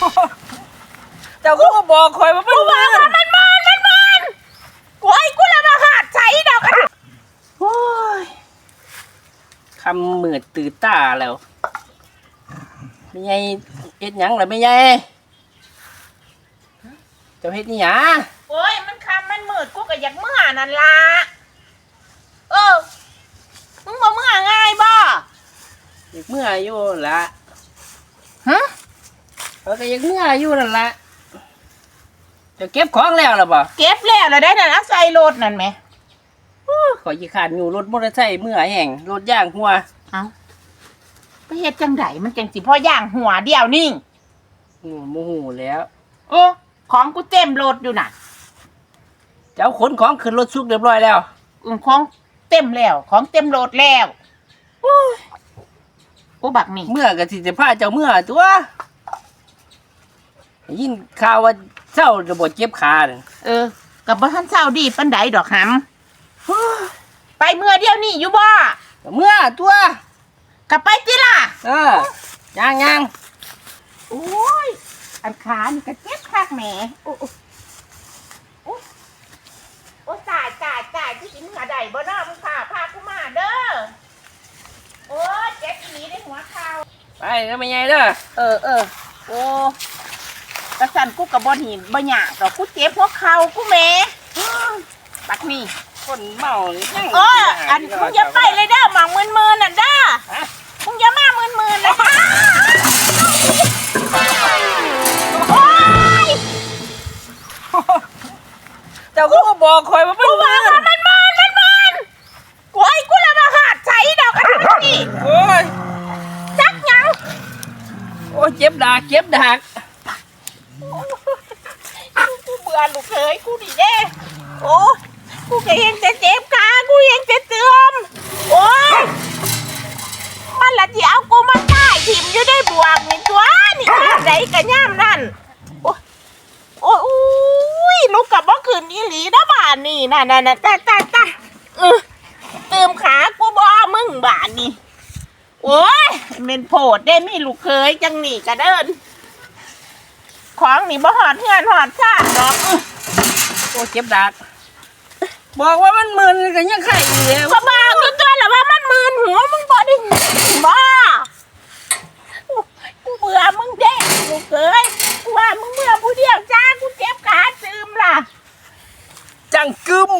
บอกคอยว่ามันกูบอกว่ามันมันมันมันกูไอ้กูละมาหาดใจดอกอะโอ้ยคำมืดตื่นตาแล้วไม่ไงเฮ็ดหยังล่ะไม่ไงเจ้าเฮ็ดนี่หยังโอ้ยมันคำมันมืดกูก็อยากเมื่อนั่นละเออมึงบ่เมื่อง่ายบ่อยากเมื่ออยู่ละฮะ เขาก็อยากเมื่ออยู่นั่นละเจะเก็บของแล้วล่ะบ่เก็บแล้วแล้วได้นั่นเอาใส่รถนั่นไหมขอยีขานอยู่รถมอเตอร์ไซค์เมื่อแห่งรถย่างหัวเอาไปเฮ็ดจังไดมันจังสิพ่อย่างหัวเดียวนี่อืมโมโหแล้วโอ้ของกูเต็มรถอยู่น่ะเจ้าขนของขึ้นรถซุกเรียบร้อยแล้วอืมของเต็มแล้ว ของเต็มรถแล้วโอ้ยกูบักนี่เมื่อก็สิจะพาเจ้าเมื่อตัว ยินข่าวว่าเจ้าจะบดเจ็บขาน่ะเออกับบ้านเศร้าดีปันไดดอกหำไปเมื่อเดียวนี่อยู่บ่ก็เมื่อตัวกลับไปติล่ะ เออย่างย่างโอ้ย อันขานี่ก็เจ็บคักแหมโอ้โอ้โอ้โอ้ตายตายตายที่กินหัวใดบ่เนาะมึงพาพากูมาเด้อ โอ้ยเจ็บอีหลีได้หัวเข่าไปแล้วไม่ไงเด้อ เออเออโอ้ กระสันกูกับบ่หินบ่หยากดอกกูเจ็บหัวเข่ากูแหม่ปักนี่คนเมานี่ยังโอ้ยอันมึงอย่าไปเลยเด้อหมองมืนมืนๆน่ะเด้อฮะมึงอย่ามามืนมืนๆนะโอ้ยเจ้าก็บอกคอยว่ามันกูบอกว่ามันมันมันมันกูไอ้กูละมาหาดใช้ดอกอันนี้โอ้ยจักหยัง โอ้ยเจ็บดากเจ็บดาก กูเบื่อลูกเคยกูดิเด้โอ้กูก็ยังจะเจ็บขากูยังจะเตือมโอ้ยมันละที่เอากูมาใต้ถิ่มอยู่ได้บวกนี่ตัวนี่ข้างใดกันย่ามนั่นโอ้ยโอ้ยลูกกับบ่ขืนอีหลีนะบ้านนี่น่ะน่ะน่ะตาตาตาเออเติมขากูบ่มึงบ้านนี่โอ้ยเป็นโพดได้ไมีลูกเคยจังหนีกระเดิน ของนี่บ่หอดเฮือนหอดชาดอกโอ้เจ็บดักบอกว่ามันมืนก็ยังไข่อยู่เลยก็บากอยู่ตัวแหละว่ามันมืนหัวมึงบ่ได้บ้ากูเบื่อมึงเด้กูเกยกูว่ามึงเบื่อผู้เดียวจ้ากูเจ็บขาซึมล่ะจังกึม